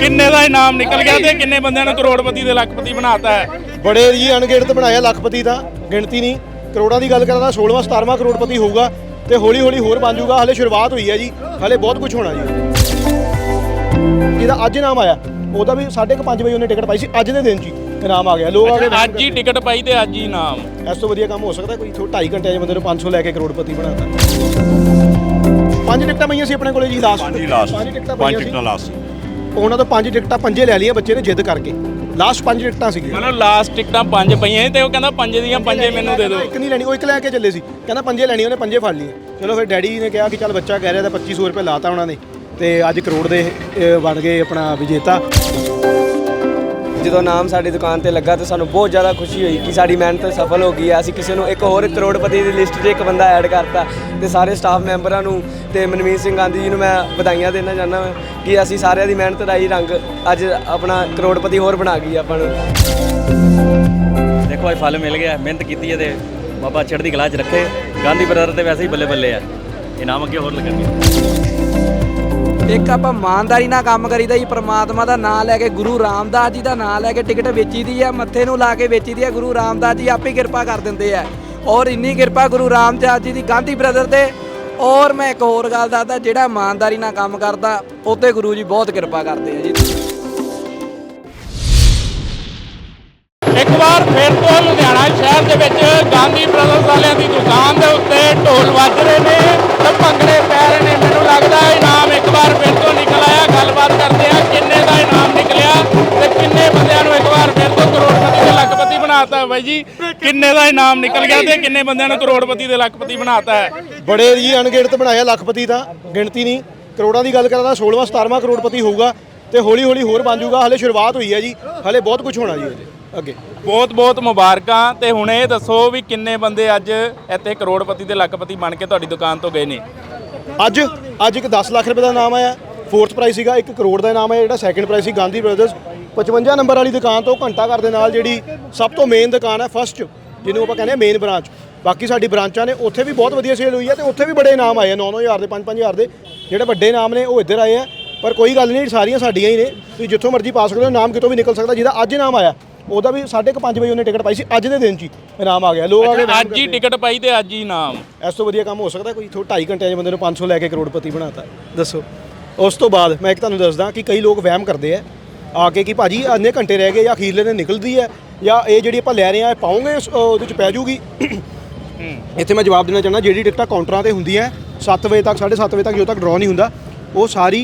ਕਿੰਨੇ ਦਾ ਇਨਾਮ ਨਿਕਲ ਗਿਆ ਤੇ ਕਿੰਨੇ ਬੰਦਿਆਂ ਨੂੰ ਕਰੋੜਪਤੀ ਦੇ ਲੱਖਪਤੀ ਬਣਾਤਾ ਹੈ? ਬੜੇ ਜੀ ਅਣਗਿਣਤ ਬਣਾਇਆ ਲੱਖਪਤੀ ਤਾਂ ਗਿਣਤੀ ਨਹੀਂ। ਕਰੋੜਾਂ ਦੀ ਗੱਲ ਕਰਦਾ 16ਵਾਂ 17ਵਾਂ ਕਰੋੜਪਤੀ ਹੋਊਗਾ ਤੇ ਹੌਲੀ ਹੌਲੀ ਹੋਰ ਬਣ ਜਾਊਗਾ। ਹਲੇ ਸ਼ੁਰੂਆਤ ਹੋਈ ਹੈ ਜੀ। ਹਲੇ ਬਹੁਤ ਕੁਝ ਹੋਣਾ ਜੀ। ਜਿਹਦਾ ਅੱਜ ਨਾਮ ਆਇਆ। ਉਹਦਾ ਵੀ 5:30 ਵਜੇ ਉਹਨੇ ਟਿਕਟ ਪਾਈ ਸੀ। ਅੱਜ ਦੇ ਦਿਨ 'ਚ ਹੀ ਇਨਾਮ ਆ ਗਿਆ। ਲੋਕ ਆ ਕੇ ਅੱਜ ਹੀ ਟਿਕਟ ਪਾਈ ਤੇ ਅੱਜ ਹੀ ਇਨਾਮ। ਇਸ ਤੋਂ ਵਧੀਆ ਕੰਮ ਹੋ ਸਕਦਾ ਕੋਈ। 2.5 ਘੰਟੇ 'ਚ ਬੰਦੇ ਨੂੰ 500 ਲੈ ਕੇ ਕਰੋੜਪਤੀ ਬਣਾਤਾ। ਪੰਜ ਟਿਕਟਾਂ ਪਈਆਂ ਸੀ ਆਪਣੇ ਕੋਲੇ ਜੀ ਲਾਸਟ ਪੰਜ ਲਾਸਟ ਪੰਜ ਟਿਕਟਾਂ ਪੰਜ ਪਈਆਂ ਸੀ। ਟਿਕਟਾਂ ਲਾਸਟ ਉਹਨਾਂ ਤੋਂ ਪੰਜ ਟਿਕਟਾਂ ਪੰਜੇ ਲੈ ਲਈਆਂ ਬੱਚੇ ਨੇ ਜਿੱਦ ਕਰਕੇ। ਲਾਸਟ ਪੰਜ ਟਿਕਟਾਂ ਸੀਗੀਆਂ। ਮਤਲਬ ਲਾਸਟ ਟਿਕਟਾਂ ਪੰਜ ਪਈਆਂ ਸੀ ਤੇ ਉਹ ਕਹਿੰਦਾ ਪੰਜ ਦੀਆਂ ਪੰਜੇ ਮੈਨੂੰ ਦੇ ਦਿਓ। ਇੱਕ ਨਹੀਂ ਲੈਣੀ ਉਹ ਇੱਕ ਲੈ ਕੇ ਚੱਲੇ ਸੀ। ਕਹਿੰਦਾ ਪੰਜੇ ਲੈਣੀ ਉਹਨੇ ਪੰਜੇ ਫੜ ਲਈਏ ਚਲੋ ਫਿਰ ਡੈਡੀ ਨੇ ਕਿਹਾ ਕਿ ਚੱਲ ਬੱਚਾ ਕਹਿ ਰਿਹਾ ਤਾਂ 2500 ਰੁਪਏ ਲਾਤਾ ਉਹਨਾਂ ਨੇ। ਤੇ ਅੱਜ ਕਰੋੜ ਦੇ ਅਹ, ਬਣ ਗਏ ਆਪਣਾ ਵਿਜੇਤਾ। ਜਦੋਂ ਨਾਮ ਸਾਡੀ ਦੁਕਾਨ ਤੇ ਲੱਗਾ ਤਾਂ ਸਾਨੂੰ ਬਹੁਤ ਜ਼ਿਆਦਾ ਖੁਸ਼ੀ ਹੋਈ ਕਿ ਸਾਡੀ ਮਿਹਨਤ ਸਫਲ ਹੋ ਗਈ ਹੈ ਅਸੀਂ ਕਿਸੇ ਨੂੰ ਇੱਕ ਹੋਰ ਕਰੋੜਪਤੀ ਦੀ ਲਿਸਟ 'ਚ ਇੱਕ ਬੰਦਾ ਐਡ ਕਰਤਾ ਤੇ ਸਾਰੇ ਸਟਾਫ ਮੈਂਬਰਾਂ ਨੂੰ ਤੇ ਮਨਮੀਤ ਸਿੰਘ ਗਾਂਧੀ ਜੀ ਨੂੰ ਮੈਂ ਵਧਾਈਆਂ ਦੇਣਾ ਚਾਹੁੰਦਾ ਹਾਂ ਕਿ ਅਸੀਂ ਸਾਰਿਆਂ ਦੀ ਮਿਹਨਤ ਦਾ ਹੀ ਰੰਗ ਅੱਜ ਆਪਣਾ ਕਰੋੜਪਤੀ ਹੋਰ ਬਣਾ ਗਈ ਆਪਾਂ ਨੂੰ। ਦੇਖੋ, ਅੱਜ ਫਲ ਮਿਲ ਗਿਆ, ਮਿਹਨਤ ਕੀਤੀ ਹੈ ਤੇ ਬਾਬਾ ਚੜ੍ਹਦੀ ਕਲਾ 'ਚ ਰੱਖੇ। ਗਾਂਧੀ ਬਰਦਰ ਤੇ ਵੈਸੇ ਹੀ ਬੱਲੇ ਬੱਲੇ ਆ। ਇਨਾਮ ਅੱਗੇ ਹੋਰ ਲੱਗਣਗੇ। ਇੱਕ ਆਪਾਂ ਇਮਾਨਦਾਰੀ ਨਾਲ ਕੰਮ ਕਰੀਦਾ ਜੀ, ਪ੍ਰਮਾਤਮਾ ਦਾ ਨਾਮ ਲੈ ਕੇ, ਗੁਰੂ ਰਾਮਦਾਸ ਜੀ ਦਾ ਨਾਮ ਲੈ ਕੇ ਟਿਕਟ ਵੇਚੀ ਦੀ ਹੈ, ਮੱਥੇ ਨੂੰ ਲਾ ਕੇ ਵੇਚੀ ਦੀ ਹੈ, ਗੁਰੂ ਰਾਮਦਾਸ ਜੀ ਆਪੇ ਕਿਰਪਾ ਕਰ ਦਿੰਦੇ ਆ ਔਰ ਇੰਨੀ ਕਿਰਪਾ ਗੁਰੂ ਰਾਮਦਾਸ ਜੀ ਦੀ ਗਾਂਧੀ ਬ੍ਰਦਰ ਤੇ। ਔਰ ਮੈਂ ਇੱਕ ਹੋਰ ਗੱਲ ਦੱਸਦਾ, ਜਿਹੜਾ ਇਮਾਨਦਾਰੀ ਨਾਲ ਕੰਮ ਕਰਦਾ ਉਹਤੇ ਗੁਰੂ ਜੀ ਬਹੁਤ ਕਿਰਪਾ ਕਰਦੇ ਆ ਜੀ। ਇੱਕ ਵਾਰ ਫਿਰ ਤੋਂ ਲੁਧਿਆਣਾ ਸ਼ਹਿਰ ਦੇ ਵਿੱਚ ਗਾਂਧੀ ਬ੍ਰਦਰਜ਼ ਵਾਲਿਆਂ ਦੀ ਦੁਕਾਨ ਦੇ ਉੱਤੇ ਢੋਲ ਵੱਜ ਰਹੇ ਨੇ, ਤੇ ਭੰਗੜੇ ਪੈ ਰਹੇ ਨੇ। ਲੱਗਦਾ ਇਨਾਮ ਇੱਕ ਵਾਰ ਫਿਰ ਤੋਂ ਨਿਕਲ ਆਇਆ। ਗੱਲਬਾਤ ਕਰਦੇ ਆ ਕਿੰਨੇ ਦਾ ਇਨਾਮ ਨਿਕਲਿਆ ਤੇ ਕਿੰਨੇ ਬੰਦਿਆਂ ਨੂੰ ਇੱਕ ਵਾਰ ਫਿਰ ਤੋਂ ਕਰੋੜਪਤੀ ਤੇ ਲੱਖਪਤੀ ਬਣਾਤਾ ਬਾਈ ਜੀ? ਕਿੰਨੇ ਦਾ ਇਨਾਮ ਨਿਕਲ ਗਿਆ ਤੇ ਕਿੰਨੇ ਬੰਦਿਆਂ ਨੂੰ ਕਰੋੜਪਤੀ ਤੇ ਲੱਖਪਤੀ ਬਣਾਤਾ ਹੈ? ਬੜੇ ਜੀ ਅਣਗਿਣਤ ਬਣਾਇਆ ਲੱਖਪਤੀ ਤਾਂ ਗਿਣਤੀ ਨਹੀਂ। ਕਰੋੜਾਂ ਦੀ ਗੱਲ ਕਰਦਾ 16ਵਾਂ 17ਵਾਂ ਕਰੋੜਪਤੀ ਹੋਊਗਾ ਤੇ ਹੌਲੀ ਹੌਲੀ ਹੋਰ ਬਣ ਜਾਊਗਾ। ਹਲੇ ਸ਼ੁਰੂਆਤ ਹੋਈ ਹੈ ਜੀ ਹਲੇ ਬਹੁਤ ਕੁਝ ਹੋਣਾ ਜੀ ਅਜੇ ਅੱਗੇ। ਬਹੁਤ ਬਹੁਤ ਮੁਬਾਰਕਾਂ ਤੇ ਹੁਣ ਇਹ ਦੱਸੋ ਵੀ ਕਿੰਨੇ ਬੰਦੇ ਅੱਜ ਇੱਥੇ ਕਰੋੜਪਤੀ ਤੇ ਲੱਖਪਤੀ ਬਣ ਕੇ ਤੁਹਾਡੀ ਦੁਕਾਨ ਤੋਂ ਗਏ ਨੇ? ਅੱਜ ਅੱਜ ਇੱਕ 10 ਲੱਖ ਰੁਪਏ ਦਾ ਨਾਮ ਆਇਆ। ਫੋਰਥ ਪ੍ਰਾਈਜ਼ ਸੀਗਾ 1 ਕਰੋੜ ਦਾ ਨਾਮ ਹੈ ਜਿਹੜਾ ਸੈਕੰਡ ਪ੍ਰਾਈਜ਼ ਸੀ, ਗਾਂਧੀ ਬ੍ਰਦਰਸ 55 ਨੰਬਰ ਵਾਲੀ ਦੁਕਾਨ ਤੋਂ ਘੰਟਾ ਘਰ ਦੇ ਨਾਲ ਜਿਹੜੀ ਸਭ ਤੋਂ ਮੇਨ ਦੁਕਾਨ ਹੈ ਫਸਟ ਜਿਹਨੂੰ ਆਪਾਂ ਕਹਿੰਦੇ ਆ ਮੇਨ ਬ੍ਰਾਂਚ ਬਾਕੀ ਸਾਡੀ ਬ੍ਰਾਂਚਾਂ ਨੇ, ਉੱਥੇ ਵੀ ਬਹੁਤ ਵਧੀਆ ਸੇਲ ਹੋਈ ਹੈ ਤੇ ਉੱਥੇ ਵੀ ਬੜੇ ਇਨਾਮ ਆਏ ਆ 9-9000 ਦੇ 5-5000 ਦੇ। ਜਿਹੜੇ ਵੱਡੇ ਨਾਮ ਨੇ, ਉਹ ਇੱਧਰ ਆਏ ਆ। ਪਰ ਕੋਈ ਗੱਲ ਨਹੀਂ, ਸਾਰੀਆਂ ਸਾਡੀਆਂ ਹੀ ਨੇ। ਤੁਸੀਂ ਜਿੱਥੋਂ ਮਰਜ਼ੀ ਪਾ ਸਕਦੇ ਹੋ, ਨਾਮ ਕਿਤੋਂ ਵੀ ਨਿਕਲ ਸਕਦਾ, ਜਿਹਦਾ ਅੱਜ ਇਨਾਮ ਆਇਆ। ਉਹਦਾ ਵੀ 5:30 ਵਜੇ ਉਹਨੇ ਟਿਕਟ ਪਾਈ ਸੀ ਅੱਜ ਦੇ ਦਿਨ 'ਚ ਹੀ ਇਨਾਮ ਆ ਗਿਆ ਲੋਕ ਆ ਕੇ ਅੱਜ ਹੀ ਟਿਕਟ ਪਾਈ ਤੇ ਅੱਜ ਹੀ ਇਨਾਮ। ਇਸ ਤੋਂ ਵਧੀਆ ਕੰਮ ਹੋ ਸਕਦਾ ਕੋਈ ਥੋ 2.5 ਘੰਟਿਆਂ 'ਚ ਬੰਦੇ ਨੂੰ 500 ਲੈ ਕੇ ਕਰੋੜਪਤੀ ਬਣਾਤਾ। ਦੱਸੋ। ਉਸ ਤੋਂ ਬਾਅਦ ਮੈਂ ਇੱਕ ਤੁਹਾਨੂੰ ਦੱਸਦਾ ਕਿ ਕਈ ਲੋਕ ਵਹਿਮ ਕਰਦੇ ਆ ਆ ਕੇ ਕਿ ਭਾਜੀ ਇੰਨੇ ਘੰਟੇ ਰਹਿ ਗਏ ਜਾਂ ਅਖੀਰਲੇ ਦਿਨ ਨਿਕਲਦੀ ਹੈ ਜਾਂ ਇਹ ਜਿਹੜੀ ਆਪਾਂ ਲੈ ਰਹੇ ਆ ਇਹ ਪਾਉਂਗੇ ਉਹਦੇ 'ਚ ਪੈ ਜੂਗੀ। ਇੱਥੇ ਮੈਂ ਜਵਾਬ ਦੇਣਾ ਚਾਹੁੰਦਾ ਜਿਹੜੀ ਟਿਕਟਾਂ ਕਾਊਂਟਰਾਂ ਤੇ ਹੁੰਦੀਆਂ 7 ਵਜੇ ਤੱਕ 7:30 ਵਜੇ ਤੱਕ ਜਦੋਂ ਤੱਕ ਡਰਾਅ ਨਹੀਂ ਹੁੰਦਾ ਉਹ ਸਾਰੀ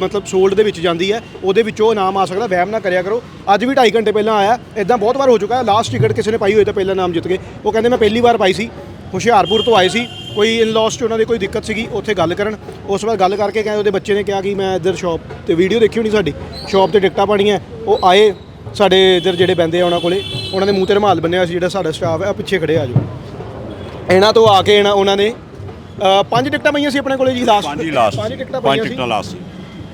ਮਤਲਬ ਸੋਲਡ ਦੇ ਵਿੱਚ ਜਾਂਦੀ ਹੈ, ਉਹਦੇ ਵਿੱਚੋਂ ਨਾਮ ਆ ਸਕਦਾ, ਵਹਿਮ ਨਾ ਕਰਿਆ ਕਰੋ। ਅੱਜ ਵੀ 2.5 ਘੰਟੇ ਪਹਿਲਾਂ ਆਇਆ ਇਦਾਂ ਬਹੁਤ ਵਾਰ ਹੋ ਚੁੱਕਾ ਹੈ ਲਾਸਟ ਟਿਕਟ ਕਿਸੇ ਨੇ ਪਾਈ ਹੋਈ ਤਾਂ ਪਹਿਲਾ ਨਾਮ ਜਿੱਤ ਗਏ ਉਹ ਕਹਿੰਦੇ ਮੈਂ ਪਹਿਲੀ ਵਾਰ ਪਾਈ ਸੀ, ਹੁਸ਼ਿਆਰਪੁਰ ਤੋਂ ਆਏ ਸੀ, ਕੋਈ ਇਨ ਲਾਸ 'ਚ ਉਹਨਾਂ ਦੀ ਕੋਈ ਦਿੱਕਤ ਸੀਗੀ, ਉੱਥੇ ਗੱਲ ਕਰਨ। ਉਸ ਵਾਰ ਗੱਲ ਕਰਕੇ ਕਹਿੰਦੇ ਉਹਦੇ ਬੱਚੇ ਨੇ ਕਿਹਾ ਕਿ ਮੈਂ ਇੱਧਰ ਸ਼ਾਪ ਤੇ ਵੀਡੀਓ ਦੇਖੀ ਹੋਣੀ ਸਾਡੀ ਸ਼ਾਪ ਤੇ ਟਿਕਟਾਂ ਪਾਣੀਆਂ ਉਹ ਆਏ ਸਾਡੇ ਇੱਧਰ ਜਿਹੜੇ ਬੰਦੇ ਆ ਉਹਨਾਂ ਕੋਲੇ, ਉਹਨਾਂ ਦੇ ਮੂੰਹ ਤੇ ਰੁਮਾਲ ਬੰਨਿਆ ਸੀ ਜਿਹੜਾ ਸਾਡਾ ਸਟਾਫ ਹੈ ਪਿੱਛੇ ਖੜੇ ਆ ਜਾਓ। ਇਹਨਾਂ ਤੋਂ ਆ ਕੇ ਇਹਨਾਂ, ਉਹਨਾਂ ਨੇ ਅ, ਪੰਜ ਟਿਕਟਾਂ ਪਈਆਂ ਸੀ ਆਪਣੇ ਕੋਲੇ ਜੀ ਲਾਸਟ ਪੰਜ ਹੀ ਲਾਸਟ ਪੰਜ ਟਿਕਟਾਂ ਪੰਜ ਪਈਆਂ ਸੀ। ਟਿਕਟਾਂ ਲਾਸਟ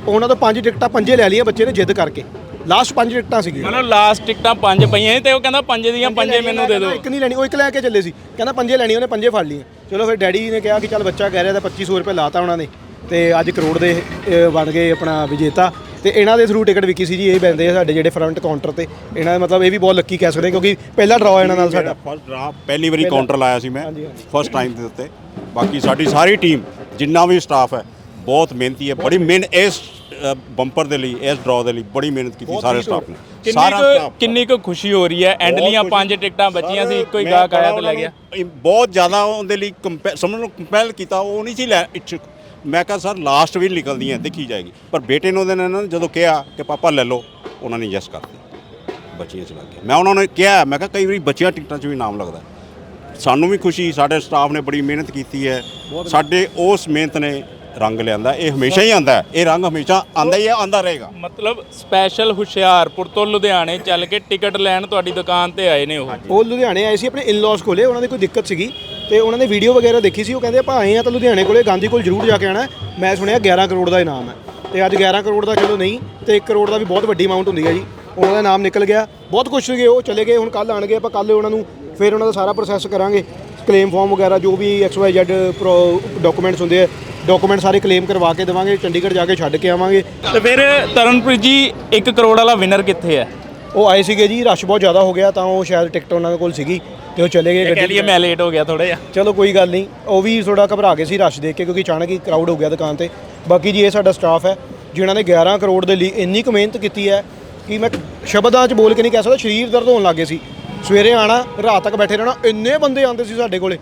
ਉਹਨਾਂ ਤੋਂ ਪੰਜ ਟਿਕਟਾਂ ਪੰਜੇ ਲੈ ਲਈਆਂ ਬੱਚੇ ਨੇ ਜਿੱਦ ਕਰਕੇ। ਲਾਸਟ ਪੰਜ ਟਿਕਟਾਂ ਸੀਗੀਆਂ। ਮਤਲਬ ਲਾਸਟ ਟਿਕਟਾਂ ਪੰਜ ਪਈਆਂ ਸੀ ਤੇ ਉਹ ਕਹਿੰਦਾ ਪੰਜ ਦੀਆਂ ਪੰਜੇ ਮੈਨੂੰ ਦੇ ਦਿਓ। ਇੱਕ ਨਹੀਂ ਲੈਣੀ ਉਹ ਇੱਕ ਲੈ ਕੇ ਚੱਲੇ ਸੀ। ਕਹਿੰਦਾ ਪੰਜੇ ਲੈਣੀ ਉਹਨੇ ਪੰਜੇ ਫੜ ਲਈਆਂ। ਚਲੋ ਫਿਰ ਡੈਡੀ ਨੇ ਕਿਹਾ ਕਿ ਚੱਲ ਬੱਚਾ ਕਹਿ ਰਿਹਾ ਤਾਂ 2500 ਰੁਪਏ ਲਾਤਾ ਉਹਨਾਂ ਨੇ। ਤੇ ਅੱਜ ਕਰੋੜ ਦੇ ਅ, ਬਣ ਗਏ ਆਪਣਾ ਵਿਜੇਤਾ। ਤੇ ਇਹਨਾਂ ਦੇ ਥਰੂ ਟਿਕਟ ਵਿਕੀ ਸੀ ਜੀ ਇਹ ਬੰਦੇ ਆ ਸਾਡੇ ਜਿਹੜੇ ਫਰੰਟ ਕਾਊਂਟਰ ਤੇ। ਇਹਨਾਂ ਦਾ ਮਤਲਬ ਇਹ ਵੀ ਬਹੁਤ ਲੱਕੀ ਕਹਿ ਸਕਦੇ ਕਿਉਂਕਿ ਪਹਿਲਾ ਡਰਾਅ ਇਹਨਾਂ ਨਾਲ ਸਾਡਾ। ਫਸਟ ਡਰਾ ਪਹਿਲੀ ਵਾਰੀ ਕਾਊਂਟਰ ਲਾਇਆ ਸੀ ਮੈਂ। ਫਸਟ ਟਾਈਮ ਦੇ ਉੱਤੇ। ਬਾਕੀ ਸਾਡੀ ਸਾਰੀ ਟੀਮ ਜਿੰਨਾ ਵੀ ਸਟਾਫ ਹੈ ਬਹੁਤ ਮਿਹਨਤੀ ਹੈ ਬੜੀ ਮਿਹਨਤ ਇਸ ਬੰਪਰ ਦੇ ਲਈ ਇਸ ਡਰਾ ਦੇ ਲਈ ਬੜੀ ਮਿਹਨਤ ਕੀਤੀ ਸਾਰੇ ਸਟਾਫ ਨੇ। ਸਾਰਾ staff। ਕਿੰਨੀ ਕੁ ਖੁਸ਼ੀ ਹੋ ਰਹੀ ਹੈ? ਐਂਡਲੀਆਂ ਬਹੁਤ ਪੰਜ। ਟਿਕਟਾਂ ਬਚੀਆਂ ਸੀ ਇੱਕੋ ਹੀ ਗਾਹਕ ਆਇਆ ਤੇ ਲੈ ਉਹਨਾਂ ਗਿਆ? ਬਹੁਤ ਜ਼ਿਆਦਾ ਉਹਦੇ ਲਈ ਸਮਝ ਲਓ ਕੰਪੈਲ ਕੀਤਾ ਉਹ ਨਹੀਂ ਸੀ ਲੈ ਇੱਛੁਕ। ਮੈਂ ਕਿਹਾ ਸਰ ਲਾਸਟ ਵੀ ਨਿਕਲਦੀਆਂ ਦੇਖੀ ਜਾਏਗੀ। ਪਰ ਬੇਟੇ ਨੂੰ ਉਹਦੇ ਨੇ ਨਾ ਜਦੋਂ ਕਿਹਾ ਕਿ ਪਾਪਾ ਲੈ ਲਓ। ਉਹਨਾਂ ਨੇ ਯੈਸ ਕਰਤੀ। ਬੱਚੀਆਂ ਚ ਲੱਗ ਗਿਆ। ਮੈਂ ਉਹਨਾਂ ਨੂੰ ਕਿਹਾ ਮੈਂ ਕਿਹਾ ਕਈ ਵਾਰੀ ਬੱਚਿਆਂ ਟਿਕਟਾਂ 'ਚ ਵੀ ਨਾਮ ਲੱਗਦਾ ਸਾਨੂੰ ਵੀ ਖੁਸ਼ੀ ਸਾਡੇ ਸਟਾਫ ਨੇ ਬੜੀ ਮਿਹਨਤ ਕੀਤੀ ਹੈ। ਸਾਡੇ ਉਸ ਮਿਹਨਤ ਨੇ ਰੰਗ ਲਿਆਂਦਾ ਇਹ ਹਮੇਸ਼ਾ ਹੀ ਆਂਦਾ ਹੈ। ਇਹ ਰੰਗ ਹਮੇਸ਼ਾ ਆਂਦਾ ਹੀ ਹੈ ਆਂਦਾ ਰਹੇਗਾ। ਮਤਲਬ ਸਪੈਸ਼ਲ ਹੁਸ਼ਿਆਰਪੁਰ ਤੋਂ ਲੁਧਿਆਣੇ ਚੱਲ ਕੇ ਟਿਕਟ ਲੈਣ ਤੁਹਾਡੀ ਦੁਕਾਨ ਤੇ ਆਏ ਨੇ ਉਹ। ਉਹ ਲੁਧਿਆਣੇ ਆਏ ਸੀ ਆਪਣੇ ਇਨ-ਲॉज ਕੋਲੇ ਉਹਨਾਂ ਦੀ ਕੋਈ ਦਿੱਕਤ ਸੀਗੀ। ਤੇ ਉਹਨਾਂ ਨੇ ਵੀਡੀਓ ਵਗੈਰਾ ਦੇਖੀ ਸੀ ਉਹ ਕਹਿੰਦੇ ਆਪਾਂ ਆਏ ਆ ਤਾਂ ਲੁਧਿਆਣੇ ਕੋਲੇ ਗਾਂਧੀ ਕੋਲ ਜ਼ਰੂਰ ਜਾ ਕੇ ਆਣਾ ਮੈਂ ਸੁਣਿਆ 11 ਕਰੋੜ ਦਾ ਇਨਾਮ ਹੈ। ਤੇ ਅੱਜ 11 ਕਰੋੜ ਦਾ ਚਲੋ ਨਹੀਂ ਤੇ 1 ਕਰੋੜ ਦਾ ਵੀ ਬਹੁਤ ਵੱਡੀ ਅਮਾਉਂਟ ਹੁੰਦੀ ਹੈ ਜੀ। ਉਹਨਾਂ ਦਾ ਨਾਮ ਨਿਕਲ ਗਿਆ। ਬਹੁਤ ਖੁਸ਼ ਸੀਗੇ ਉਹ ਚਲੇ ਗਏ ਹੁਣ ਕੱਲ ਆਣਗੇ ਆਪਾਂ ਕੱਲ ਉਹਨਾਂ ਨੂੰ ਫਿਰ ਉਹਨਾਂ ਦਾ ਸਾਰਾ ਪ੍ਰੋਸੈਸ ਕਰਾਂਗੇ। ਕਲੇਮ ਫਾਰਮ ਵਗੈਰਾ ਜੋ ਵੀ ਐਕਸ ਵਾਈ ਜ਼ੈਡ ਡਾਕੂਮੈਂਟਸ ਹੁੰਦੇ ਆ ਡਾਕੂਮੈਂਟ ਸਾਰੇ ਕਲੇਮ ਕਰਵਾ ਕੇ ਦੇਵਾਂਗੇ ਚੰਡੀਗੜ੍ਹ ਜਾ ਕੇ ਛੱਡ ਕੇ ਆਵਾਂਗੇ। ਤੇ ਫਿਰ ਤਰਨਪ੍ਰੀਤ ਜੀ 1 ਕਰੋੜ ਵਾਲਾ ਵਿਨਰ ਕਿੱਥੇ ਹੈ ਉਹ ਆਏ ਸੀਗੇ ਜੀ ਰਸ਼ ਬਹੁਤ ਜ਼ਿਆਦਾ ਹੋ ਗਿਆ ਤਾਂ ਉਹ ਸ਼ਾਇਦ ਟਿਕਟ ਉਹਨਾਂ ਦੇ ਕੋਲ ਸੀਗੀ ਤੇ ਉਹ ਚਲੇ ਗਏ ਕਹਿ ਲਈਏ ਮੈਂ ਲੇਟ ਹੋ ਗਿਆ ਥੋੜਾ ਜਿਹਾ। ਚਲੋ ਕੋਈ ਗੱਲ ਨਹੀਂ ਉਹ ਵੀ ਥੋੜਾ ਘਬਰਾ ਗਏ ਸੀ ਰਸ਼ ਦੇਖ ਕੇ ਕਿਉਂਕਿ ਅਚਾਨਕ ਹੀ ਕਰਾਊਡ ਹੋ ਗਿਆ ਦੁਕਾਨ ਤੇ। ਬਾਕੀ ਜੀ ਇਹ ਸਾਡਾ ਸਟਾਫ ਹੈ ਜਿਨ੍ਹਾਂ ਨੇ 11 ਕਰੋੜ ਦੇ ਲਈ ਇੰਨੀ ਕੁ ਮਿਹਨਤ ਕੀਤੀ ਹੈ ਕਿ ਮੈਂ ਸ਼ਬਦਾਂ 'ਚ ਬੋਲ ਕੇ ਨਹੀਂ ਕਹਿ ਸਕਦਾ ਸਰੀਰ ਦਰਦ ਹੋਣ ਲੱਗੇ ਸੀ। ਸਵੇਰੇ ਆਣਾ ਰਾਤ ਤੱਕ ਬੈਠੇ ਰਹਿਣਾ ਇੰਨੇ ਬੰਦੇ ਆਉਂਦੇ ਸੀ ਸਾਡੇ ਕੋਲੇ।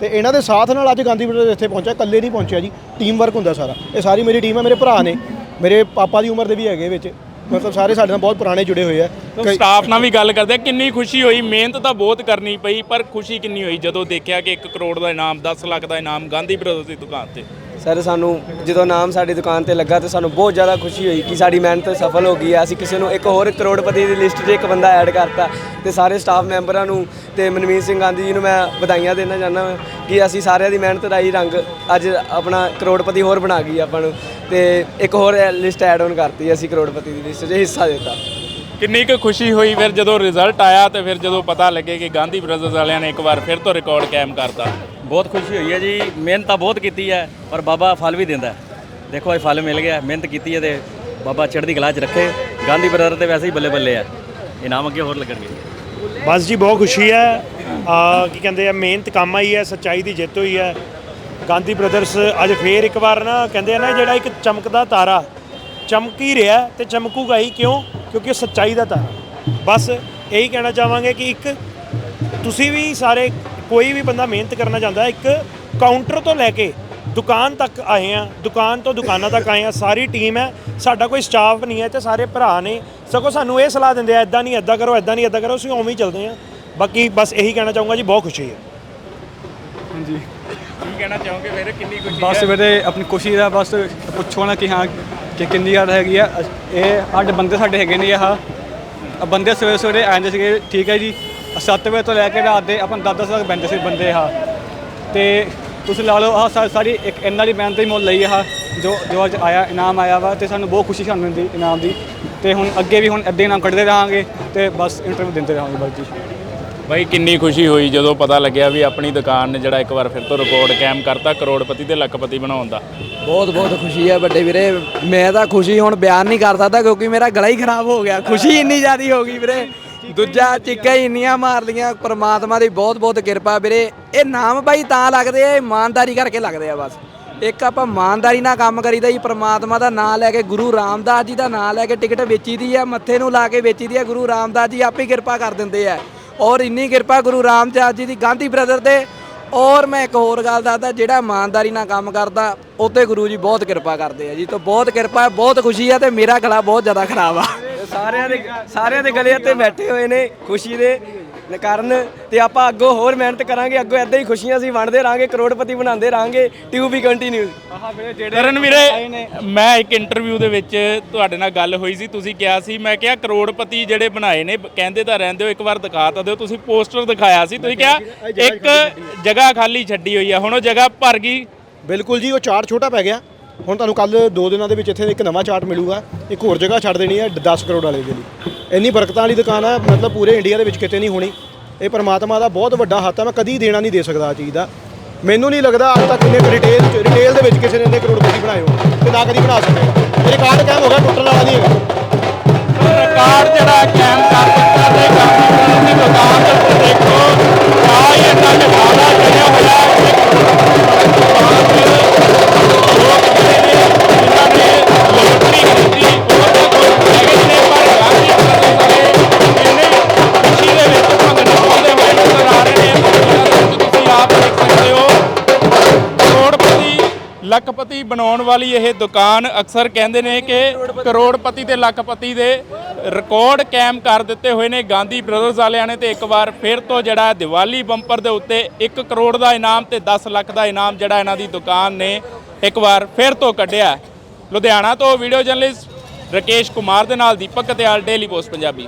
ਤੇ ਇਹਨਾਂ ਦੇ ਸਾਥ ਨਾਲ ਅੱਜ ਗਾਂਧੀ ਬ੍ਰਦਰ ਇੱਥੇ ਪਹੁੰਚਿਆ ਇਕੱਲੇ ਨਹੀਂ ਪਹੁੰਚਿਆ ਜੀ ਟੀਮ ਵਰਕ ਹੁੰਦਾ ਸਾਰਾ। ਇਹ ਸਾਰੀ ਮੇਰੀ ਟੀਮ ਹੈ ਮੇਰੇ ਭਰਾ ਨੇ ਮੇਰੇ ਪਾਪਾ ਦੀ ਉਮਰ ਦੇ ਵੀ ਹੈਗੇ ਵਿੱਚ। ਮਤਲਬ ਸਾਰੇ ਸਾਡੇ ਨਾਲ ਬਹੁਤ ਪੁਰਾਣੇ ਜੁੜੇ ਹੋਏ ਆ। ਸਟਾਫ ਨਾਲ ਵੀ ਗੱਲ ਕਰਦੇ ਆ ਕਿੰਨੀ ਖੁਸ਼ੀ ਹੋਈ ਮਿਹਨਤ ਤਾਂ ਬਹੁਤ ਕਰਨੀ ਪਈ ਪਰ ਖੁਸ਼ੀ ਕਿੰਨੀ ਹੋਈ ਜਦੋਂ ਦੇਖਿਆ ਕਿ 1 ਕਰੋੜ ਦਾ ਇਨਾਮ 10 ਲੱਖ ਦਾ ਇਨਾਮ ਗਾਂਧੀ ਬ੍ਰਦਰਜ਼ ਦੀ ਦੁਕਾਨ ਤੇ। ਸਰ, ਸਾਨੂੰ ਜਦੋਂ ਨਾਮ ਸਾਡੀ ਦੁਕਾਨ ਤੇ ਲੱਗਾ ਤੇ ਸਾਨੂੰ ਬਹੁਤ ਜ਼ਿਆਦਾ ਖੁਸ਼ੀ ਹੋਈ ਕਿ ਸਾਡੀ ਮਿਹਨਤ ਸਫਲ ਹੋ ਗਈ ਹੈ। ਅਸੀਂ ਕਿਸੇ ਨੂੰ ਇੱਕ ਹੋਰ ਕਰੋੜਪਤੀ ਦੀ ਲਿਸਟ 'ਚ ਇੱਕ ਬੰਦਾ ਐਡ ਕਰਤਾ ਤੇ ਸਾਰੇ ਸਟਾਫ ਮੈਂਬਰਾਂ ਨੂੰ ਤੇ ਮਨਮੀਤ ਸਿੰਘ ਗਾਂਧੀ ਜੀ ਨੂੰ ਮੈਂ ਵਧਾਈਆਂ ਦੇਣਾ ਚਾਹੁੰਦਾ ਹਾਂ ਕਿ ਅਸੀਂ ਸਾਰਿਆਂ ਦੀ ਮਿਹਨਤ ਦਾ ਹੀ ਰੰਗ ਅੱਜ ਆਪਣਾ ਕਰੋੜਪਤੀ ਹੋਰ ਬਣਾ ਗਈ ਆਪਾਂ ਨੂੰ ਤੇ ਇੱਕ ਹੋਰ ਲਿਸਟ ਐਡ ਆਨ ਕਰਤੀ ਅਸੀਂ ਕਰੋੜਪਤੀ ਦੀ ਲਿਸਟ 'ਚ ਹਿੱਸਾ ਦਿੱਤਾ। ਕਿੰਨੀ ਕੁ ਖੁਸ਼ੀ ਹੋਈ ਫਿਰ ਜਦੋਂ ਰਿਜ਼ਲਟ ਆਇਆ ਤੇ ਫਿਰ ਜਦੋਂ ਪਤਾ ਲੱਗੇ ਕਿ ਗਾਂਧੀ ਬ੍ਰਦਰਜ਼ ਵਾਲਿਆਂ ਨੇ ਇੱਕ ਵਾਰ ਫਿਰ ਤੋਂ ਰਿਕਾਰਡ ਕਾਇਮ ਕਰਤਾ? ਬਹੁਤ ਖੁਸ਼ੀ ਹੋਈ ਹੈ ਜੀ। ਮਿਹਨਤ ਤਾਂ ਬਹੁਤ ਕੀਤੀ ਹੈ, ਪਰ ਬਾਬਾ ਫਲ ਵੀ ਦਿੰਦਾ ਦੇਖੋ, ਇਹ ਫਲ ਮਿਲ ਗਿਆ, ਮਿਹਨਤ ਕੀਤੀ ਹੈ ਤੇ ਬਾਬਾ ਚੜ੍ਹਦੀ ਕਲਾ 'ਚ ਰੱਖੇ। ਗਾਂਧੀ ਬਰਦਰ ਤੇ ਵੈਸੇ ਹੀ ਬੱਲੇ ਬੱਲੇ ਆ। ਇਨਾਮ ਅੱਗੇ ਹੋਰ ਲੱਗਣਗੇ। ਬਸ ਜੀ, ਬਹੁਤ ਖੁਸ਼ੀ ਹੈ। ਆ, ਕੀ ਕਹਿੰਦੇ ਆ, ਮਿਹਨਤ ਕੰਮ ਆਈ ਹੈ, ਸੱਚਾਈ ਦੀ ਜਿੱਤ ਹੋਈ ਹੈ। ਗਾਂਧੀ ਬ੍ਰਦਰਸ ਅੱਜ ਫੇਰ ਇੱਕ ਵਾਰ ਨਾ ਕਹਿੰਦੇ ਆ ਨਾ, ਜਿਹੜਾ ਇੱਕ ਚਮਕਦਾ ਤਾਰਾ ਚਮਕ ਹੀ ਰਿਹਾ ਤੇ ਚਮਕੂਗਾ ਹੀ ਕਿਉਂ? ਕਿਉਂਕਿ ਉਹ ਸੱਚਾਈ ਦਾ ਤਾਰਾ। ਬਸ ਇਹੀ ਕਹਿਣਾ ਚਾਹਾਂਗੇ ਕਿ ਇੱਕ ਤੁਸੀਂ ਵੀ ਸਾਰੇ ਕੋਈ ਵੀ ਬੰਦਾ ਮਿਹਨਤ ਕਰਨਾ ਚਾਹੁੰਦਾ ਹੈ, ਇੱਕ ਕਾਊਂਟਰ ਤੋਂ ਲੈ ਕੇ ਦੁਕਾਨ ਤੱਕ ਆਏ ਆ ਦੁਕਾਨ ਤੋਂ ਦੁਕਾਨਾਂ ਤੱਕ ਆਏ ਆ ਸਾਰੀ ਟੀਮ ਹੈ ਸਾਡਾ ਕੋਈ ਸਟਾਫ ਨਹੀਂ ਹੈ ਤੇ ਸਾਰੇ ਭਰਾ ਨੇ ਸਗੋਂ ਸਾਨੂੰ ਇਹ ਸਲਾਹ ਦਿੰਦੇ ਆ ਇਦਾਂ ਨਹੀਂ ਇਦਾਂ ਕਰੋ ਇਦਾਂ ਨਹੀਂ ਇਦਾਂ ਕਰੋ ਅਸੀਂ ਉਵੇਂ ਹੀ ਚੱਲਦੇ ਆ ਬਾਕੀ ਬਸ ਇਹੀ ਕਹਿਣਾ ਚਾਹੂੰਗਾ ਜੀ ਬਹੁਤ ਖੁਸ਼ੀ ਹੈ। ਕੀ ਕਹਿਣਾ ਚਾਹੋਗੇ ਫਿਰ ਕਿੰਨੀ ਖੁਸ਼ੀ ਬਸ ਵੀਰੇ ਆਪਣੀ ਖੁਸ਼ੀ ਦਾ ਬਸ ਪੁੱਛੋ ਨਾ ਕਿ ਹਾਂ ਕਿ ਕਿੰਨੀ ਯਾਰ ਹੈਗੀ ਆ। ਇਹ ਸਾਡੇ ਬੰਦੇ ਸਾਡੇ ਹੈਗੇ ਨੇ ਆਹ। ਆਹ ਬੰਦੇ ਸਵੇਰੇ ਸਵੇਰੇ ਆਉਂਦੇ ਸੀਗੇ ਠੀਕ ਹੈ ਜੀ। 7 ਵਜੇ ਤੋਂ ਲੈ ਕੇ ਰਾਤ ਦੇ ਆਪਾਂ 10 10 ਤੱਕ ਬੰਦੇ ਸੀ ਬੰਦੇ ਆ। ਤੇ ਤੁਸੀਂ ਲਾ ਲਓ ਆਹ ਸਾ- ਸਾਰੀ ਇੱਕ ਇਹਨਾਂ ਦੀ ਮਿਹਨਤ ਹੀ ਮੁੱਲ ਲਈ ਆ। ਜੋ ਜੋ ਅੱਜ ਆਇਆ ਇਨਾਮ ਆਇਆ ਵਾ ਤੇ ਸਾਨੂੰ ਬਹੁਤ ਖੁਸ਼ੀ ਸਾਨੂੰ ਦੀ ਇਨਾਮ ਦੀ। ਤੇ ਹੁਣ ਅੱਗੇ ਵੀ ਹੁਣ ਅੱਧੇ ਇਨਾਮ ਕੱਢਦੇ ਰਹਾਂਗੇ ਤੇ ਬਸ ਇੰਟਰਵਿਊ ਦਿੰਦੇ ਰਹਾਂਗੇ ਜੀ ਬਾਈ ਕਿੰਨੀ ਖੁਸ਼ੀ ਹੋਈ ਜਦੋਂ ਪਤਾ ਲੱਗਿਆ ਵੀ ਆਪਣੀ ਦੁਕਾਨ ਨੇ ਜਿਹੜਾ ਇੱਕ ਵਾਰ ਫਿਰ ਤੋਂ ਰਿਕਾਰਡ ਕਾਇਮ ਕਰਤਾ ਕਰੋੜਪਤੀ ਤੇ ਲੱਖਪਤੀ ਬਣਾਉਣ ਦਾ? ਬਹੁਤ ਬਹੁਤ ਖੁਸ਼ੀ ਹੈ ਵੱਡੇ ਵੀਰੇ। ਮੈਂ ਤਾਂ ਖੁਸ਼ੀ ਹੁਣ ਬਿਆਨ ਨਹੀਂ ਕਰ ਸਕਦਾ ਕਿਉਂਕਿ ਮੇਰਾ ਗਲਾ ਹੀ ਖਰਾਬ ਹੋ ਗਿਆ। ਖੁਸ਼ੀ ਇੰਨੀ ਜ਼ਿਆਦੀ ਹੋ ਗਈ ਵੀਰੇ। ਦੂਜਾ ਚੀਕਾਂ ਹੀ ਇੰਨੀਆਂ ਮਾਰ ਲੀਆਂ ਪ੍ਰਮਾਤਮਾ ਦੀ ਬਹੁਤ ਬਹੁਤ ਕਿਰਪਾ ਵੀਰੇ। ਇਹ ਨਾਮ ਬਾਈ ਤਾਂ ਲੱਗਦੇ ਆ ਇਮਾਨਦਾਰੀ ਕਰਕੇ ਲੱਗਦੇ ਆ ਬਸ। ਇੱਕ ਆਪਾਂ ਇਮਾਨਦਾਰੀ ਨਾਲ ਕੰਮ ਕਰੀਦਾ ਜੀ, ਪ੍ਰਮਾਤਮਾ ਦਾ ਨਾਮ ਲੈ ਕੇ, ਗੁਰੂ ਰਾਮਦਾਸ ਜੀ ਦਾ ਨਾਮ ਲੈ ਕੇ ਟਿਕਟ ਵੇਚੀ ਦੀ ਆ, ਮੱਥੇ ਨੂੰ ਲਾ ਕੇ ਵੇਚੀ ਦੀ ਆ, ਗੁਰੂ ਰਾਮਦਾਸ ਜੀ ਆਪੇ ਕਿਰਪਾ ਕਰ ਦਿੰਦੇ ਆ। ਔਰ ਇੰਨੀ ਕਿਰਪਾ ਗੁਰੂ ਰਾਮਦਾਸ ਜੀ ਦੀ, ਗਾਂਧੀ ਬ੍ਰਦਰ ਤੇ। ਔਰ ਮੈਂ ਇੱਕ ਹੋਰ ਗੱਲ ਦੱਸਦਾ, ਜਿਹੜਾ ਇਮਾਨਦਾਰੀ ਨਾਲ ਕੰਮ ਕਰਦਾ ਉੱਤੇ ਗੁਰੂ ਜੀ ਬਹੁਤ ਕਿਰਪਾ ਕਰਦੇ ਆ ਜੀ। ਤਾਂ ਬਹੁਤ ਕਿਰਪਾ, ਬਹੁਤ ਖੁਸ਼ੀ ਆ ਤੇ ਮੇਰਾ ਗਲਾ ਬਹੁਤ ਜ਼ਿਆਦਾ ਖਰਾਬ ਆ। ਸਾਰਿਆਂ ਦੇ ਸਾਰਿਆਂ ਦੇ ਗਲੇ ਉੱਤੇ ਬੈਠੇ ਹੋਏ ਨੇ ਖੁਸ਼ੀ ਦੇ ਕਾਰਨ ਤੇ ਆਪਾਂ ਅੱਗੋਂ ਹੋਰ ਮਿਹਨਤ ਕਰਾਂਗੇ ਅੱਗੋਂ ਐਦਾਂ ਹੀ ਖੁਸ਼ੀਆਂ ਅਸੀਂ ਵੰਡਦੇ ਰਹਾਂਗੇ ਕਰੋੜਪਤੀ ਬਣਾਉਂਦੇ ਰਹਾਂਗੇ ਟਿਊ ਵੀ ਕੰਟੀਨਿਊ ਕਰਨ ਵੀਰੇ ਮੈਂ ਇੱਕ ਇੰਟਰਵਿਊ ਦੇ ਵਿੱਚ ਤੁਹਾਡੇ ਨਾਲ ਗੱਲ ਹੋਈ ਸੀ ਤੁਸੀਂ ਕਿਹਾ ਸੀ ਮੈਂ ਕਿਹਾ ਕਰੋੜਪਤੀ ਜਿਹੜੇ ਬਣਾਏ ਨੇ ਕਹਿੰਦੇ ਤਾਂ ਰਹਿੰਦੇ ਹੋ ਇੱਕ ਵਾਰ ਦਿਖਾ ਤਾਂ ਦਿਓ ਤੁਸੀਂ ਪੋਸਟਰ ਦਿਖਾਇਆ ਸੀ ਤੁਸੀਂ ਕਿਹਾ ਇੱਕ ਜਗ੍ਹਾ ਖਾਲੀ ਛੱਡੀ ਹੋਈ ਆ ਹੁਣ ਉਹ ਜਗ੍ਹਾ ਭਰ ਗਈ। ਬਿਲਕੁਲ ਜੀ ਉਹ ਚਾਰਟ ਛੋਟਾ ਪੈ ਗਿਆ। ਹੁਣ ਤੁਹਾਨੂੰ ਕੱਲ ਦੋ ਦਿਨਾਂ ਦੇ ਵਿੱਚ ਇੱਥੇ ਇੱਕ ਨਵਾਂ ਚਾਰਟ ਮਿਲੂਗਾ, ਇੱਕ ਹੋਰ ਜਗ੍ਹਾ ਛੱਡ ਦੇਣੀ ਹੈ 10 ਕਰੋੜ ਵਾਲੇ ਦੇ ਲਈ। ਇੰਨੀ ਬਰਕਤਾਂ ਵਾਲੀ ਦੁਕਾਨ ਹੈ ਮਤਲਬ ਪੂਰੇ ਇੰਡੀਆ ਦੇ ਵਿੱਚ ਕਿਤੇ ਨਹੀਂ ਹੋਣੀ। ਇਹ ਪਰਮਾਤਮਾ ਦਾ ਬਹੁਤ ਵੱਡਾ ਹੱਥ ਹੈ ਮੈਂ ਕਦੀ ਦੇਣਾ ਨਹੀਂ ਦੇ ਸਕਦਾ ਆ ਚੀਜ਼ ਦਾ। ਮੈਨੂੰ ਨਹੀਂ ਲੱਗਦਾ ਅੱਜ ਤੱਕ ਇਹਨੇ ਰਿਟੇਲ ਰਿਟੇਲ ਦੇ ਵਿੱਚ ਕਿਸੇ ਨੇ ਇੰਨੇ ਕਰੋੜਪਤੀ ਬਣਾਏ ਹੋ ਤੇ ਨਾ ਕਦੀ ਬਣਾ ਸਕੇਗਾ ਇਹ ਰਿਕਾਰਡ ਕਾਇਮ ਹੋ ਗਿਆ ਟੁੱਟਣ ਵਾਲਾ ਨਹੀਂ ਹੈਗਾ। ਰਿਕਾਰਡ ਜਿਹੜਾ ਕਾਇਮ ਕਰ ਦਿੱਤਾ ਤੇ ਗਾਂਧੀ ਦੀ ਦੁਕਾਨ ਦੇ ਦੇਖੋ ਆ ਇਹ ਇੰਨਾ ਜਮਾਨਾ ਚੜਿਆ ਹੋਇਆ ਬਣਾਉਣ ਵਾਲੀ ਇਹ ਦੁਕਾਨ ਅਕਸਰ ਕਹਿੰਦੇ ਨੇ ਕਿ ਕਰੋੜਪਤੀ ਤੇ ਲੱਖਪਤੀ ਦੇ ਰਿਕਾਰਡ ਕਾਇਮ ਕਰ ਦਿੱਤੇ ਹੋਏ ਨੇ ਗਾਂਧੀ ਬ੍ਰਦਰਜ਼ ਵਾਲਿਆਂ ਨੇ ਤੇ ਇੱਕ ਵਾਰ ਫਿਰ ਤੋਂ ਜਿਹੜਾ ਦੀਵਾਲੀ ਬੰਪਰ ਦੇ ਉੱਤੇ 1 ਕਰੋੜ ਦਾ ਇਨਾਮ ਤੇ 10 ਲੱਖ ਦਾ ਇਨਾਮ ਜਿਹੜਾ ਇਹਨਾਂ ਦੀ ਦੁਕਾਨ ਨੇ ਇੱਕ ਵਾਰ ਫਿਰ ਤੋਂ ਕੱਢਿਆ। ਲੁਧਿਆਣਾ ਤੋਂ ਵੀਡੀਓ ਜਰਨਲਿਸਟ ਰਕੇਸ਼ ਕੁਮਾਰ ਦੇ ਨਾਲ ਦੀਪਕ ਕਤਿਆਲ ਡੇਲੀ ਪੋਸਟ ਪੰਜਾਬੀ।